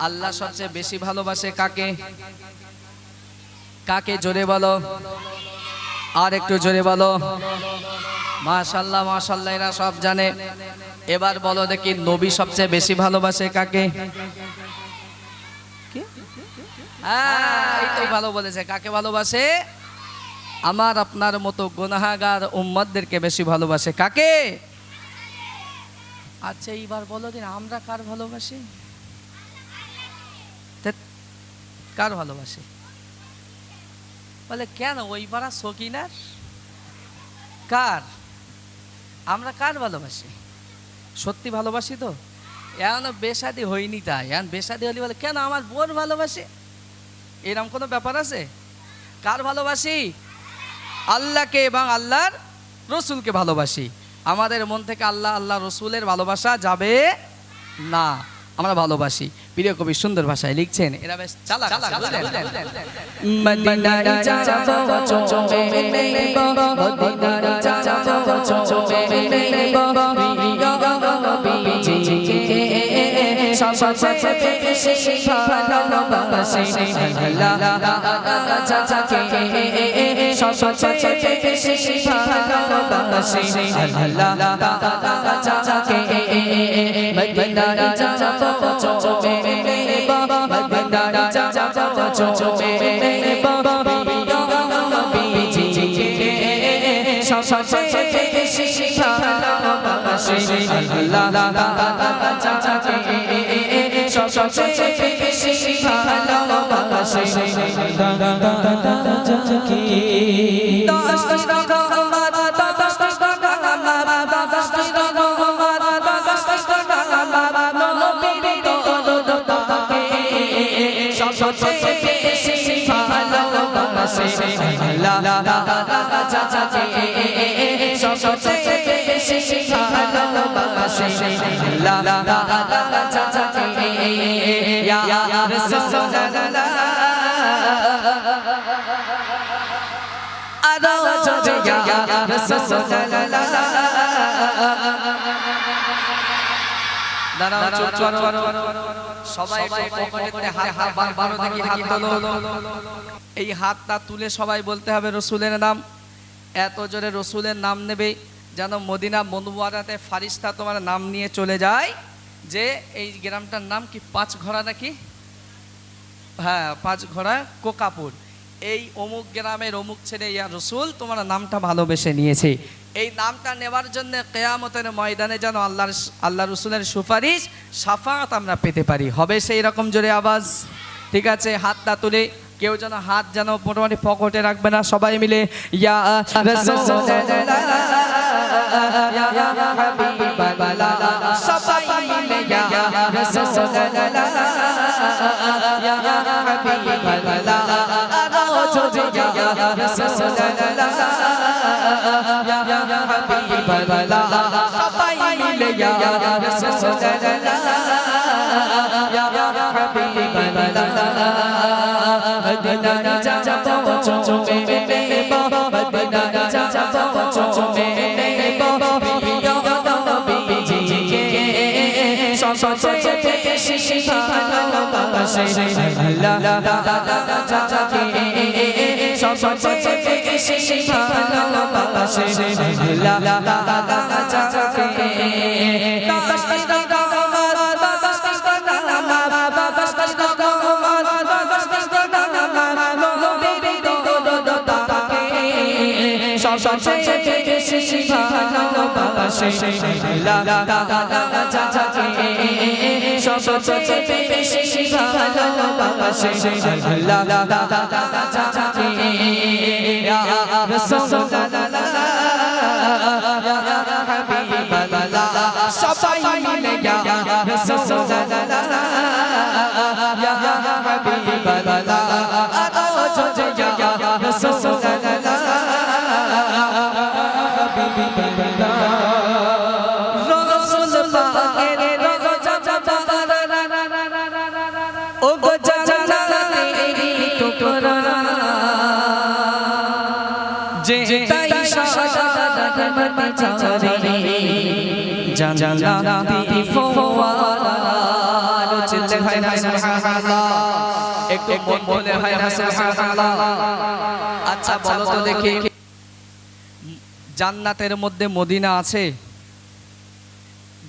আল্লাহ সবচেয়ে বেশি ভালোবাসে কাকে? কাকে জোরে বলো? আর একটু জোরে বলো। মাশাল্লাহ মাশাল্লাহ এরা সব জানে। এবার বলো দেখি নবী সবচেয়ে বেশি ভালোবাসে কাকে? হ্যাঁ, ভালো বলেছে। কাকে ভালোবাসে? আমার আপনার মতো গুনাহাগার উম্মতদেরকে বেশি ভালোবাসে। কাকে? আচ্ছা এইবার বলো দিন আমরা কার ভালোবাসি? কার ভালোবাসে? বলে, কেন ওই পাড়া সকিনার কার? আমরা কার ভালোবাসি? সত্যি ভালোবাসি তো? এখনও বেসাদি হয়নি তাই। এখন বেসাদি হলি বলে, কেন আমার বোন ভালোবাসে? এরকম কোনো ব্যাপার আছে? কার ভালোবাসি? আল্লাহকে এবং আল্লাহর রসুলকে ভালোবাসি। আমাদের মন থেকে আল্লাহ আল্লাহ রসুলের ভালোবাসা যাবে না। আমরা ভালোবাসি প্রিয় কবি সুন্দর ভাষায় লিখছেন এরা বেশ চালাক বুঝলেন? মদিনায় যাব চুমে নেব মদিনায় যাব চুমে নেব প্রিয় নবীজিকে সবচেয়ে বেশি ভালোবাসি আল্লাহ যাকে সবচেয়ে বেশি ভালোবাসি আল্লাহ তাআলা যাকে মদিনায় যাব চুমে নেব মদিনায় যাব চুমে সবচেয়ে বেশি ভালোবাসি আল্লাহ যাকে সবচেয়ে বেশি ভালোবাসি আল্লাহ যাকে ইয়া রাসূলুল্লাহ আরও জোরে ইয়া রাসূলুল্লাহ দাঁড়াও চুপ চুপ সবাই একটু হাত হাত বার বার দেখি হাত তোলো। এই হাতটা তুলে সবাই বলতে হবে রসুলের নাম। এত জোরে রসুলের নাম নেবে যেন মদিনা মনুয়ারাতে ফারিস্তা তোমার নাম নিয়ে চলে যায়। যে এই গ্রামটার নাম কি পাঁচ ঘোড়া নাকি? হ্যাঁ পাঁচ ঘোড়া কোকাপুর। এই অমুক গ্রামের অমুক ছেলে ইয়া রসুল তোমার নামটা ভালোবেসে নিয়েছে। এই নামটা নেওয়ার জন্য কেয়ামতের ময়দানে যেন আল্লাহর আল্লাহ রসুলের সুপারিশ সাফাত আমরা পেতে পারি হবে সেই রকম জোরে আওয়াজ ঠিক আছে হাতটা তুলে কেউ যেন হাত যেন মোটামুটি পকেটে রাখবে না সবাই মিলে ইয়া ইয়া ইয়া হাবিবাল্লাহ, ইয়া ইয়া সবাই মিলে ইয়া রাসূলুল্লাহ, ইয়া হাবিবাল্লাহ, মদিনায় যাব চুমে নেব মদিনায় যাব চুমে নেব প্রিয় নবীজিকে সবচেয়ে বেশি ভালোবাসি আল্লাহ তাআলা যাকে সবচেয়ে বেশি ভালোবাসি আল্লাহ তাআলা যাকে দশটি রকমার দশটি রকমার দশটি রকমার দশটি রকমার নবীর দরদ তাকে সবচেয়ে বেশি ভালোবাসে আল্লাহ চাচাকে ইয়া হাবিবাল্লাহ সবাই মিলে ইয়া রাসূলুল্লাহ ইয়া হাবিবাল্লাহ আও চলে ইয়া রাসূলুল্লাহ হাবিবাল্লাহ জান্নাতের মধ্যে মদিনা আছে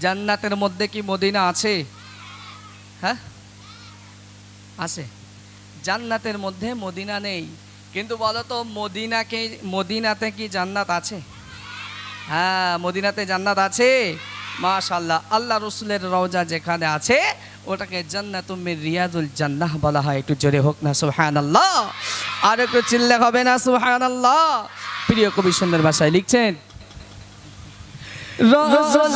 জান্নাতের মধ্যে কি মদিনা আছে হ্যাঁ আছে জান্নাতের মধ্যে মদিনা নেই কিন্তু বলো তো মদিনাকে মদিনাতে কি জান্নাত আছে হ্যাঁ মদিনাতে জান্নাত আছে? মাশাল্লাহ আল্লাহ রসুলের রওজা যেখানে আছে, ওটাকে জান্নাতুমির রিয়াজুল জান্নাহ বলা হয়। একটু জোরে হোক না সুহান আল্লাহ আর একটু চিল্লে হবে না সুহান আল্লাহ প্রিয় কবি সুন্দর ভাষায় লিখছেন, রসুল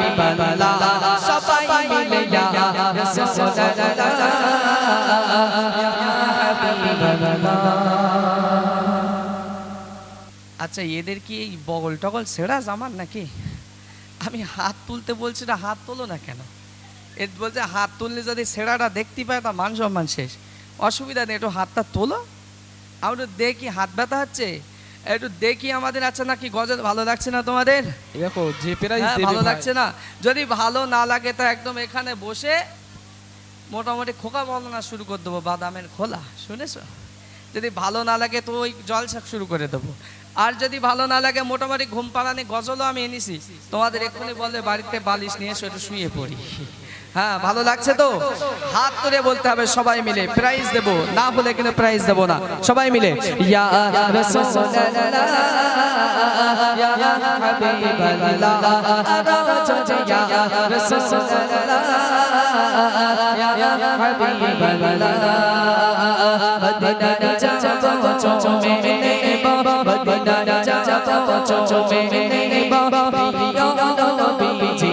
আচ্ছা এদের কি এই বগল টগল সেরা জামান নাকি? আমি হাত তুলতে বলছি না হাত তোলো না কেন? এর বলছে হাত তুললে যদি সেরাটা দেখতে পায় তা মান সম্মান শেষ। অসুবিধা নেই একটু হাতটা তোলো। আমি একটু দেখি হাত ব্যথা হচ্ছে? একটু দেখি আমাদের আছে নাকি গজল ভালো লাগছে না তোমাদের? দেখো যে প্রাইজ হ্যাঁ, ভালো লাগছে না। যদি ভালো না লাগে তো একদম এখানে বসে মোটামুটি খোকা বলনা শুরু করে দেবো বাদামের খোলা শুনেছো? যদি ভালো না লাগে তো ওই জলসা শুরু করে দেবো। আর যদি ভালো না লাগে মোটামুটি ঘুম পাড়ানি গজলও আমি এনেছি তোমাদের এক্ষুনি বললে বাড়িতে বালিশ নিয়ে এসে একটু শুয়ে পড়ি হ্যাঁ ভালো লাগছে তো হাত তুলে বলতে হবে সবাই মিলে প্রাইজ দেব না বলে কিন্তু প্রাইজ দেব না সবাই মিলে ইয়া ইয়া চুমে নেব প্রিয় নবীজি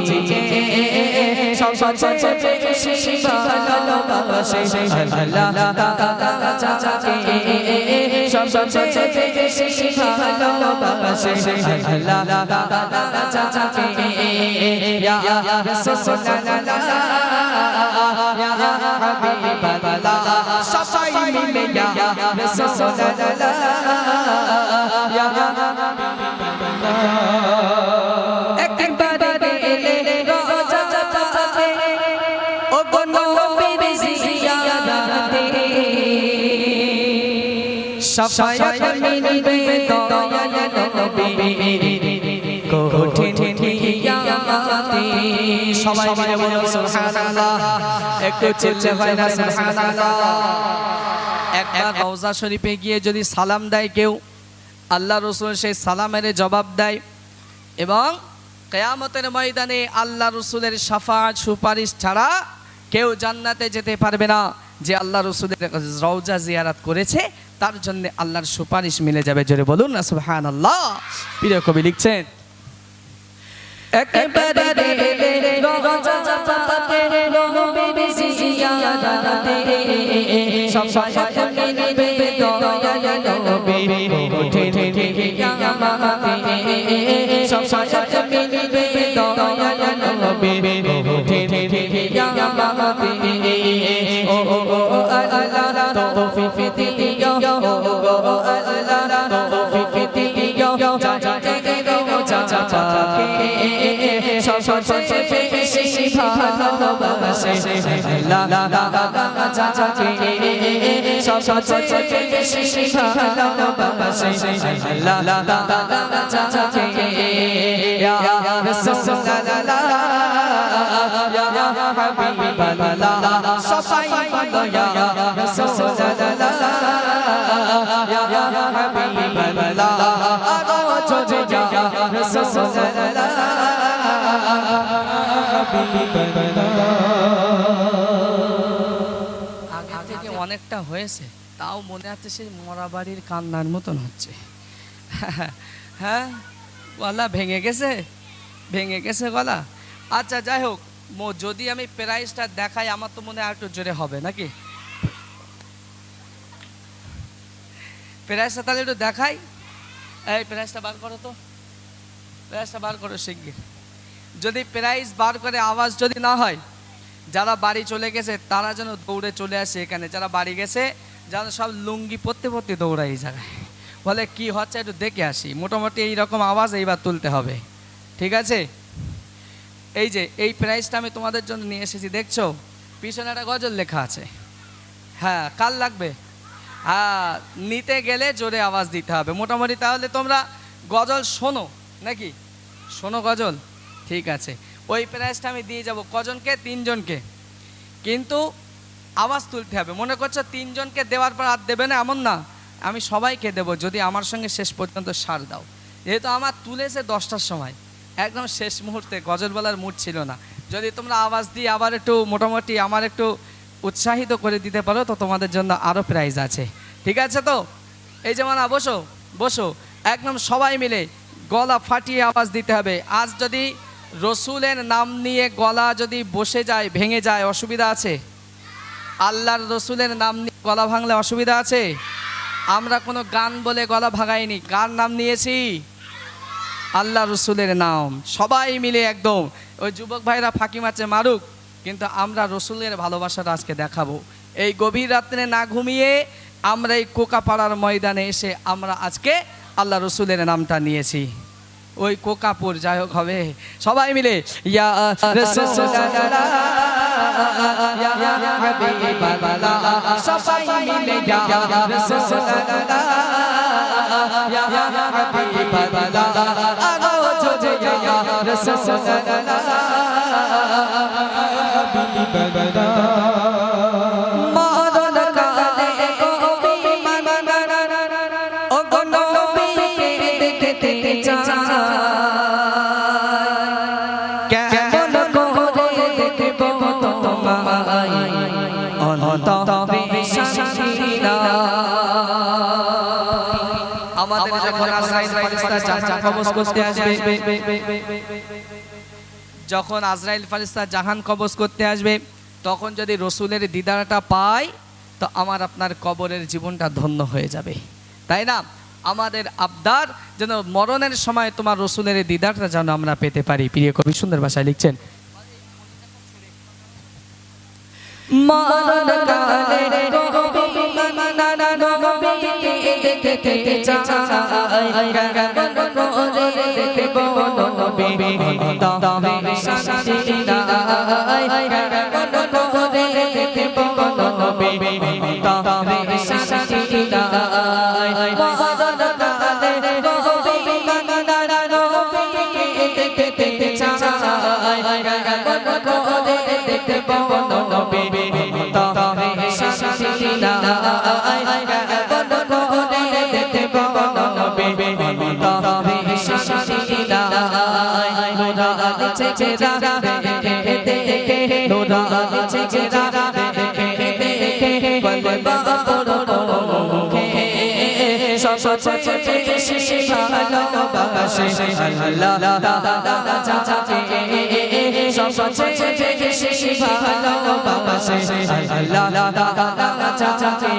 হয় রওজা শরীফে গিয়ে যদি সালাম দেয় কেউ আল্লাহ রসুল সেই সালামের জবাব দেয় এবং কেয়ামতের ময়দানে আল্লাহ রসুলের সাফাত সুপারিশ ছাড়া কেউ জান্নাতে যেতে পারবে না যে আল্লাহ রসুলের রওজা জিয়ারাত করেছে তার জন্য আল্লাহর সুপারিশ মিলে যাবে জোরে বলুন না সুবহানাল্লাহ প্রিয় কবি লিখছেন একবারে কিয়ামতে ও ও ভালোবাসে চাচাকে সবচেয়ে বেশি ভালোবাসে চাচাকে সবাই বলো আগে থেকে অনেকটা হয়েছে, তাও মনে হচ্ছে সেই মরা বাড়ির কান্নার মতন হচ্ছে। হ্যাঁ গলা ভেঙে গেছে ভেঙে গেছে গলা। আচ্ছা যাই হোক যদি আমি প্রাইসটা দেখাই, আমার তো মনে হয় একটু জোরে হবে, নাকি? প্রাইসটা তাহলে একটু দেখাই। এই প্রাইসটা বার করো তো। প্রাইসটা বার করো শিগগির। যদি প্রাইজ বার করে আওয়াজ যদি না হয়, যারা বাড়ি চলে গেছে, তারা যেন দৌড়ে চলে আসে এখানে। যারা বাড়ি গেছে যেন সব লুঙ্গি পরতে পরতে দৌড়ায় জায়গায়। বলে, কি হচ্ছে? একটু দেখে আসি। মোটামুটি এই রকম আওয়াজ এইবার তুলতে হবে। ঠিক আছে? এই যে, এই প্রাইজটা আমি তোমাদের জন্য নিয়ে এসেছি, দেখছ? পিছনে একটা গজল লেখা আছে। হ্যাঁ কাল লাগবে? হ্যাঁ নিতে গেলে জোরে আওয়াজ দিতে হবে। মোটামুটি তাহলে তোমরা গজল শোনো, নাকি? শোনো গজল। ঠিক আছে। ওই প্রাইসটা আমি দিয়ে যাব। কজনকে? তিনজনকে। কিন্তু আওয়াজ তুলতে হবে। মনে করছ তিনজনকে দেওয়ার পর আর দেবে না? এমন না। আমি সবাইকে দেবো। যদি আমার সঙ্গে শেষ পর্যন্ত সার দাও। যেহেতু আমার তুলেছে দশটার সময়। একদম শেষ মুহূর্তে। গজল বলার মুড ছিল না। যদি তোমরা আওয়াজ দিয়ে আবার একটু মোটামুটি আমার একটু উৎসাহিত করে দিতে পারো, তো তোমাদের জন্য আরও প্রাইজ আছে। ঠিক আছে তো? এই যেমন বসো। বসো। একদম সবাই মিলে গলা ফাটিয়ে আওয়াজ দিতে হবে। আজ যদি রসুলের নাম নিয়ে গলা যদি বসে যায়, ভেঙে যায়, অসুবিধা আছে? আল্লাহর রসুলের নাম নিয়ে গলা ভাঙলে অসুবিধা আছে? আমরা কোনো গান বলে গলা ভাঙাইনি। কার নাম নিয়েছি? আল্লাহ রসুলের নাম। সবাই মিলে একদম। ওই যুবক ভাইরা ফাঁকি মারছে, মারুক। কিন্তু আমরা রসুলের ভালোবাসাটা আজকে দেখাবো। এই গভীর রাত্রে না ঘুমিয়ে আমরা এই কোকাপাড়ার ময়দানে এসে আমরা আজকে আল্লাহ রসুলের নামটা নিয়েছি। ওই কোকাপুর যাই হোক হবে সবাই মিলে ইয়া ইয়া সবাই মিলে ইয়া ফারিস্তা করতে আসবে। যখন আজরাইল ফারিস্তা জাহান কবজ করতে আসবে তখন যদি রসুলের দিদারটা পাই তো আমার আপনার কবরের জীবনটা ধন্য হয়ে যাবে। তাই না? আমাদের আবদার যেন মরণের সময় তোমার রসুলের দিদারটা যেন আমরা পেতে পারি। প্রিয় কবি সুন্দর ভাষায় লিখছেন মরণ দেখতে চায় কেমন করে দেখব নবী তবে শান্তি নাই কেমন করে দেখব নবী তবে শান্তি নাই মরণ কালে কবি মানানা নবীকে দেখতে চায়? কেমন করে দেখব নবী চেহারা দেখে দেখে নুরানি চেহারা দেখে দেখে বড় মুখে সব ছেড়ে শেষে ভালোবাসে আল্লাহ তাআলা যাকে সব ছেড়ে শেষে ভালোবাসে আল্লাহ তাআলা যাকে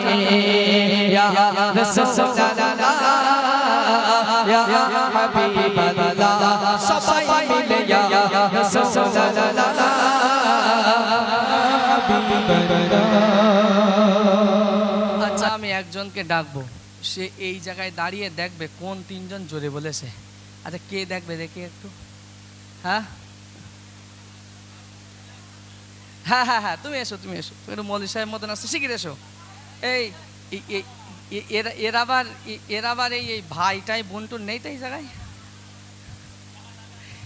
ইয়া রাসূলুল্লাহ ইয়া হাবিবাল্লাহ সবাই আচ্ছা আমি একজনকে ডাকবো। সে এই জায়গায় দাঁড়িয়ে দেখবে কোন তিনজন জোরে বলেছে। আচ্ছা কে দেখবে দেখি একটু। হ্যাঁ? হ্যাঁ হ্যাঁ হ্যাঁ তুমি এসো তুমি এসো। তুমি একটু মৌলী সাহেব মতন আসছো শিখিয়ে এসো। এই এরা আবার এর আবার এই এই ভাইটাই বোনটুন নেই তো এই জায়গায়?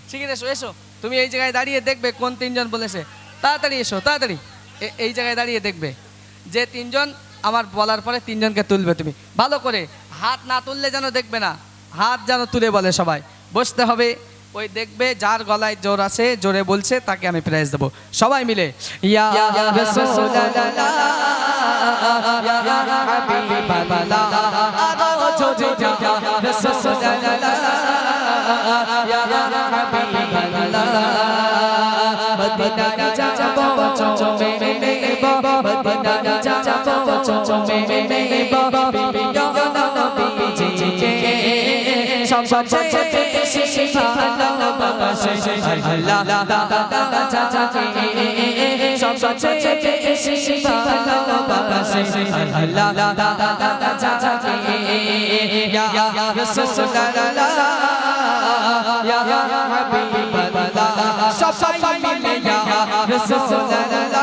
শিখিয়ে এসো এসো। তুমি এই জায়গায় দাঁড়িয়ে দেখবে কোন তিনজন বলেছে। তাড়াতাড়ি এসো, তাড়াতাড়ি। এই জায়গায় দাঁড়িয়ে দেখবে যে তিনজন আমার বলার পরে তিনজনকে তুলবে তুমি ভালো করে হাত না তুললে যেন দেখবে না হাত যেন তুলে বলে সবাই বসতে হবে ওই দেখবে যার গলায় জোর আছে জোরে বলছে তাকে আমি প্রাইজ দেবো সবাই মিলে ইয়া রাসূলুল্লাহ ইয়া সবাই মিলে ইয়া রাসূলুল্লাহ